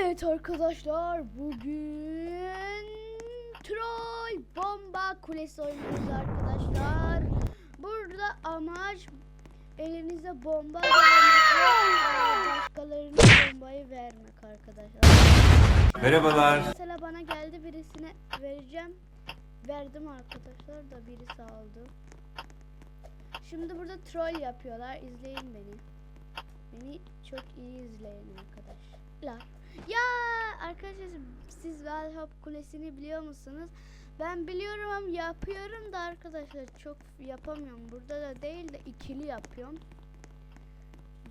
Evet arkadaşlar bugün troll bomba kulesi oynuyoruz arkadaşlar. Burada amaç elinize bomba vermek ve başkalarına bombayı vermek arkadaşlar. Merhabalar. Mesela bana geldi birisine vereceğim. Verdim arkadaşlar da birisi aldı. Şimdi burada troll yapıyorlar. İzleyin beni. Beni çok iyi izleyin arkadaşlar. Ya arkadaşlar siz Valhop Kulesi'ni biliyor musunuz? Ben biliyorum ama yapıyorum da arkadaşlar çok yapamıyorum. Burada da değil de ikili yapıyorum.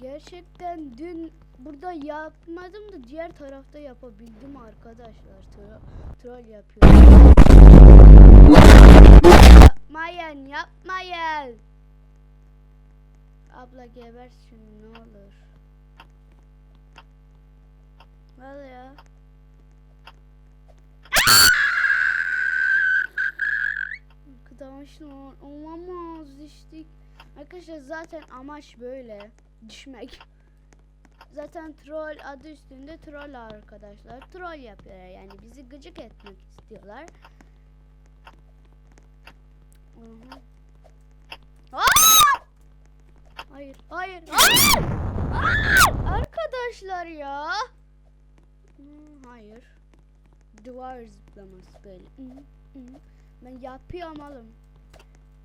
Gerçekten dün burada yapmadım da diğer tarafta yapabildim arkadaşlar. Tro troll yapıyorum. Yapmayın yapmayın. Abla geber şunu ne olur. Vallahi ya. Arkadaşlar olamaz düştük. Arkadaşlar zaten amaç böyle düşmek. Zaten troll adı üstünde troll arkadaşlar. Troll yapıyorlar yani bizi gıcık etmek istiyorlar. Hayır, hayır, hayır! Arkadaşlar ya. Hmm, hayır. Duvar zıplaması böyle. Ben yapıyorum oğlum.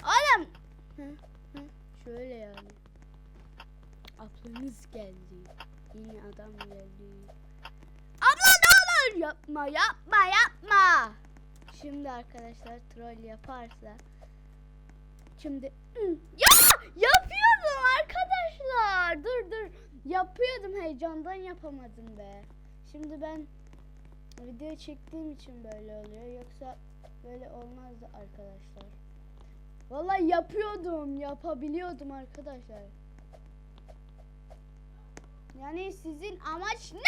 Oğlum! Şöyle yani. Ablanız geldi. Yeni adam geldi. Abla ne olur yapma yapma yapma. Şimdi arkadaşlar troll yaparsa Şimdi ya yapıyordum arkadaşlar. Dur dur. Yapıyordum heyecandan yapamadım be. Şimdi ben video çektiğim için böyle oluyor. Yoksa böyle olmazdı arkadaşlar. Vallahi yapıyordum, yapabiliyordum arkadaşlar. Yani sizin amaç ne?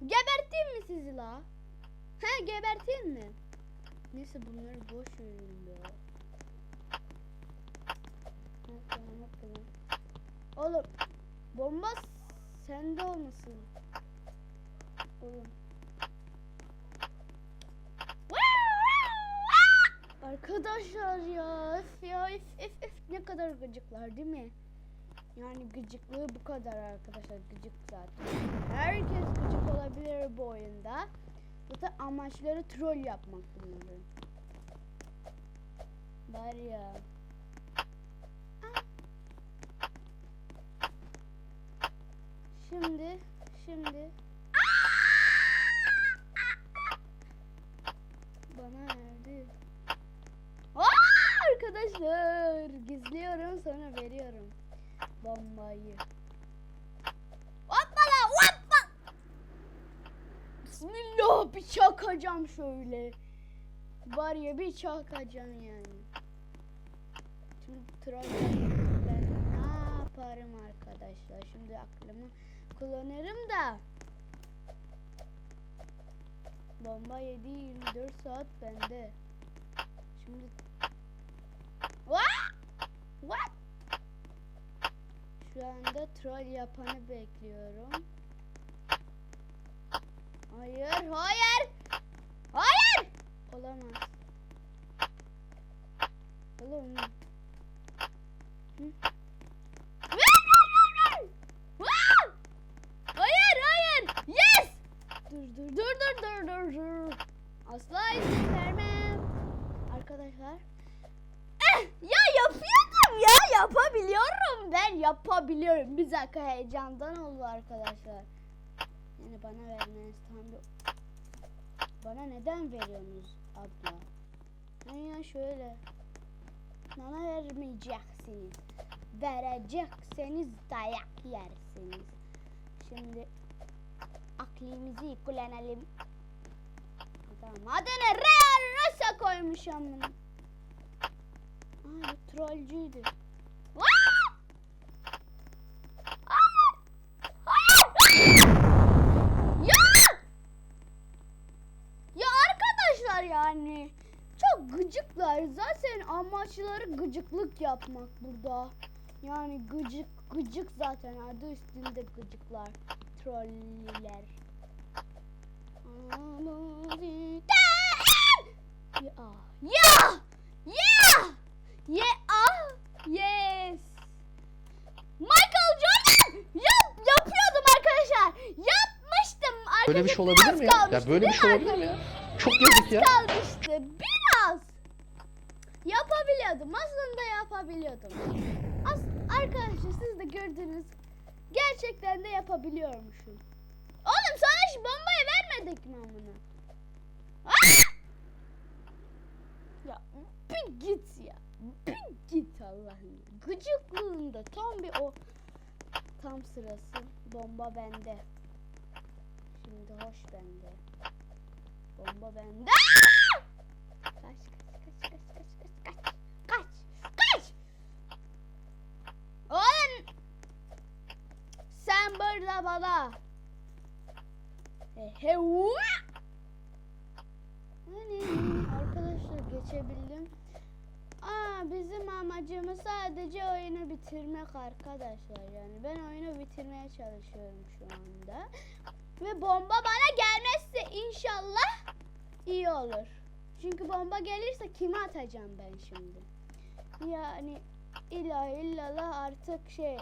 Geberteyim mi sizi la? He geberteyim mi? Neyse bunları boş verin tamam. Oğlum bomba sende olmasın. Oğlum. Arkadaşlar ya öf ya öf öf öf ne kadar gıcıklar değil mi? Yani gıcıklığı bu kadar arkadaşlar gıcık zaten. Herkes gıcık olabilir bu oyunda. Zaten amaçları troll yapmak bunların. Var ya. Şimdi, şimdi. Bana verdi. Aa, arkadaşlar gizliyorum sonra veriyorum bombayı. Hoppala hoppa. Bismillah bir çakacağım şöyle. Var ya bir çakacağım yani. Şimdi troll ne yaparım arkadaşlar? Şimdi aklımı kullanırım da. Bomba 7-24 saat bende. Şimdi What? What? Şu anda troll yapanı bekliyorum. Hayır, hayır. Hayır. Olamaz. Oğlum. Hı? Asla izin vermem. Arkadaşlar. Eh, ya yapıyordum ya yapabiliyorum ben yapabiliyorum. Bir dakika heyecandan oldu arkadaşlar. Yani bana vermeniz tam bir... Bana neden veriyorsunuz abla? Yani ya şöyle. Bana vermeyeceksiniz. Verecekseniz dayak yersiniz. Şimdi aklımızı kullanalım. Tamam adını Real Rosa koymuşum bunu. Bu trollcüydü. Yani çok gıcıklar. Zaten amaçları gıcıklık yapmak burada. Yani gıcık gıcık zaten adı üstünde gıcıklar. Troller. Ya ya ya ah yes. Michael Jordan yap yapıyordum arkadaşlar. Yapmıştım. Böyle bir şey Arkadaşlar olabilir mi ya? Ya böyle bir şey olabilir mi ya? arkadaşlar? Çok yazık ya. kalmıştı. Biraz. Yapabiliyordum. Aslında yapabiliyordum. As arkadaşlar siz de gördünüz. Gerçekten de yapabiliyormuşum. Oğlum sana şu bombayı Göremedik mi bunu? ya bir git ya. Bir git Allah'ım. Gıcıklığında tam bir o tam sırası. Bomba bende. Şimdi hoş bende. Bomba bende. kaç kaç kaç kaç kaç kaç kaç. Kaç. Kaç. Oğlum. Sen burada bana. Hani arkadaşlar geçebildim. Aa bizim amacımız sadece oyunu bitirmek arkadaşlar yani ben oyunu bitirmeye çalışıyorum şu anda. Ve bomba bana gelmezse inşallah iyi olur. Çünkü bomba gelirse kime atacağım ben şimdi? Yani illa illallah artık şey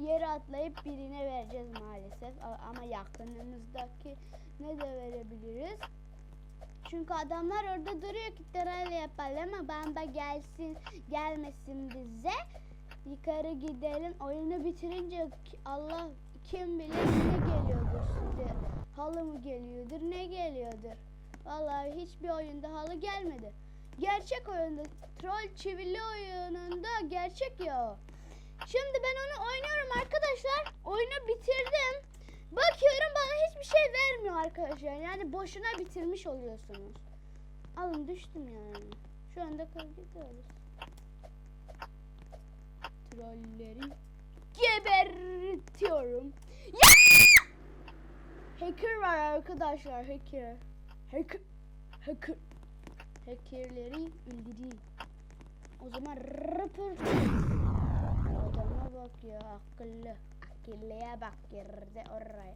yere atlayıp birine vereceğiz maalesef. Ama yakınımızdaki ne de verebiliriz? Çünkü adamlar orada duruyor ki terörle yapalım ama bomba gelsin gelmesin bize. Yukarı gidelim. Oyunu bitirince Allah kim bilir ne geliyordur size. Halı mı geliyordur ne geliyordur. Vallahi hiçbir oyunda halı gelmedi. Gerçek oyunda troll çivili oyununda gerçek ya. Şimdi ben onu oynuyorum arkadaşlar. Oyunu bitirdim. Bakıyorum bana hiçbir şey vermiyor arkadaşlar. Yani boşuna bitirmiş oluyorsunuz. Alın düştüm yani. Şu anda kal gidiyoruz. Trolleri gebertiyorum. Ya! Hacker var arkadaşlar hacker. Hacker. Hacker. Hackerleri öldüreyim. O zaman rıpır. Bak ya akıllı. Akıllıya bak girdi oraya.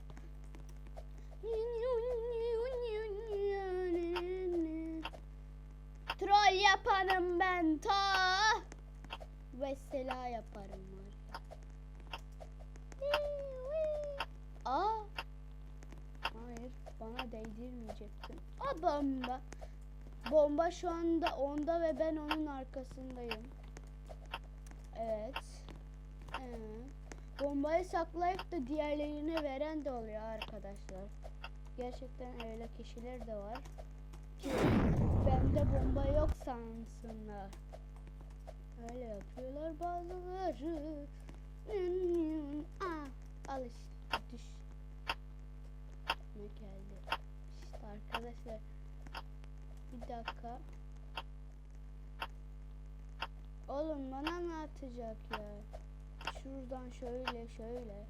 Troll yapanım ben ta. Vesela yaparım var. Aa. Hayır bana değdirmeyecektin. O bomba. Bomba şu anda onda ve ben onun arkasındayım. Evet. Bombayı saklayıp da diğerlerine veren de oluyor arkadaşlar. Gerçekten öyle kişiler de var. Ki bende bomba yok sansınlar. Öyle yapıyorlar bazıları. Aa, al işte düş. Ne geldi? İşte arkadaşlar. Bir dakika. Oğlum bana mı atacak ya? Şuradan şöyle şöyle.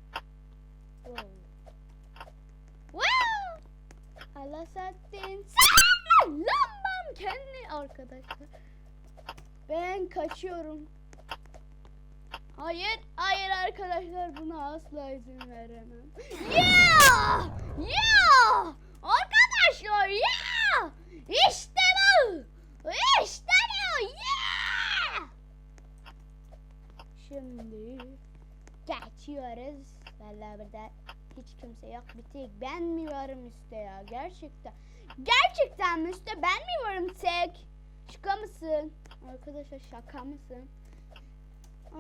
Wow. Wow! Sattin. Sen lambam kendi arkadaşlar. Ben kaçıyorum. Hayır, hayır arkadaşlar buna asla izin veremem. Yeah! Yeah! Arkadaşlar yeah! İşte bu! İşte bu! Yeah! Şimdi burada hiç kimse yok. Bir tek ben mi varım üstte ya? Gerçekten. Gerçekten mi üstte ben mi varım tek? Şaka mısın? Arkadaşlar şaka mısın?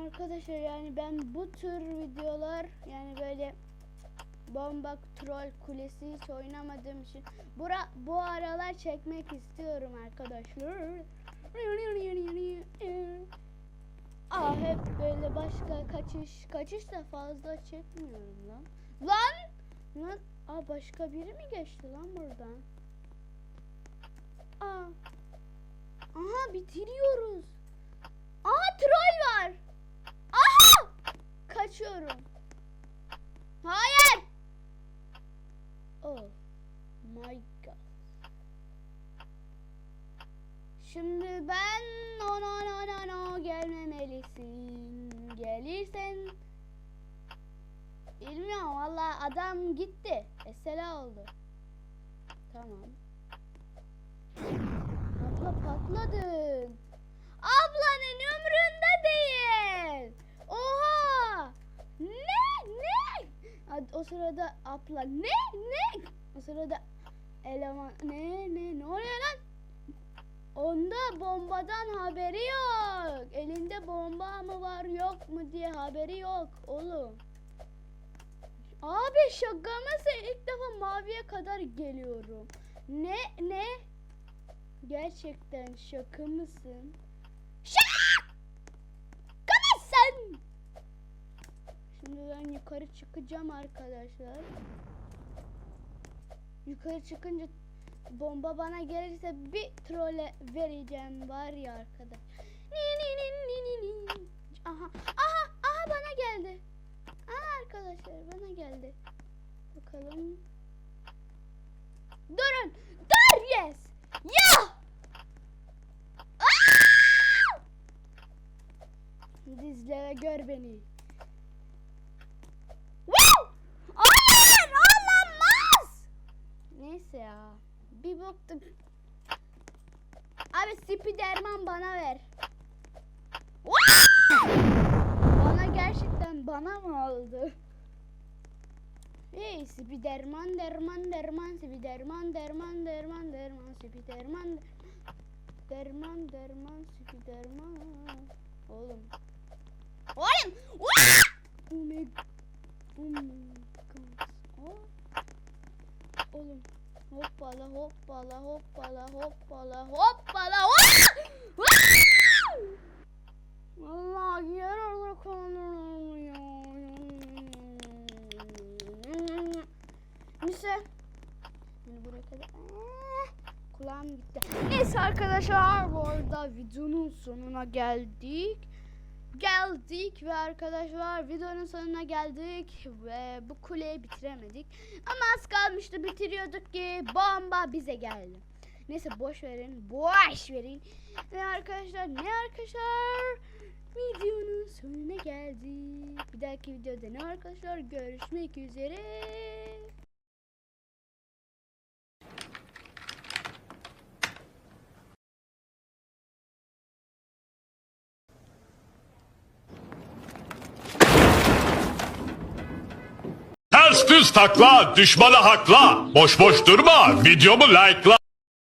Arkadaşlar yani ben bu tür videolar yani böyle bomba troll kulesi hiç oynamadığım için bura, bu aralar çekmek istiyorum arkadaşlar. Aa hep böyle başka kaçış kaçış da fazla çekmiyorum lan. Lan! Lan! Aa başka biri mi geçti lan buradan? Aa. Aha bitiriyoruz. Aha troll var. Aha! Kaçıyorum. Hayır. Oh my god. Gelmemelisin. gelirsen bilmiyorum valla adam gitti. Esela oldu. Tamam. Abla patladın. Ablanın ömründe değil. Oha. Ne? Ne? O sırada abla ne? Ne? O sırada eleman ne ne ne oluyor lan? Onda bombadan haberi yok. Elinde bomba mı var yok mu diye haberi yok oğlum. Abi şaka mısın? İlk defa maviye kadar geliyorum. Ne ne? Gerçekten şaka mısın? Şaka! mısın? Şimdi ben yukarı çıkacağım arkadaşlar. Yukarı çıkınca bomba bana gelirse bir trole vereceğim var ya arkadaş. Ni ni ni ni ni ni. Aha aha aha bana geldi. Aha arkadaşlar bana geldi. Bakalım. Durun. Dur yes. Ya. Dizlere gör beni. Wow! Hayır olamaz. Neyse ya. Bir baktım. Abi sipi derman bana ver. Bana gerçekten bana mı aldı? Hey sipi derman derman derman sipi derman derman derman derman sipi derman derman derman sipi derman Oğlum. Oğlum. Oh my, oh my god. Oğlum. Hoppala hoppala hoppala hoppala hoppala hop! Allah yer orada Neyse. Şimdi buraya kadar. Ah, Kulağım gitti. Neyse arkadaşlar bu arada videonun sonuna geldik. Geldik ve arkadaşlar videonun sonuna geldik ve bu kuleyi bitiremedik. Ama az kalmıştı bitiriyorduk ki bomba bize geldi. Neyse boş verin, boş verin. Ve arkadaşlar ne arkadaşlar? Videonun sonuna geldik. Bir dahaki videoda ne arkadaşlar? Görüşmek üzere. Takla, düşmanı hakla. Boş boş durma, videomu like'la.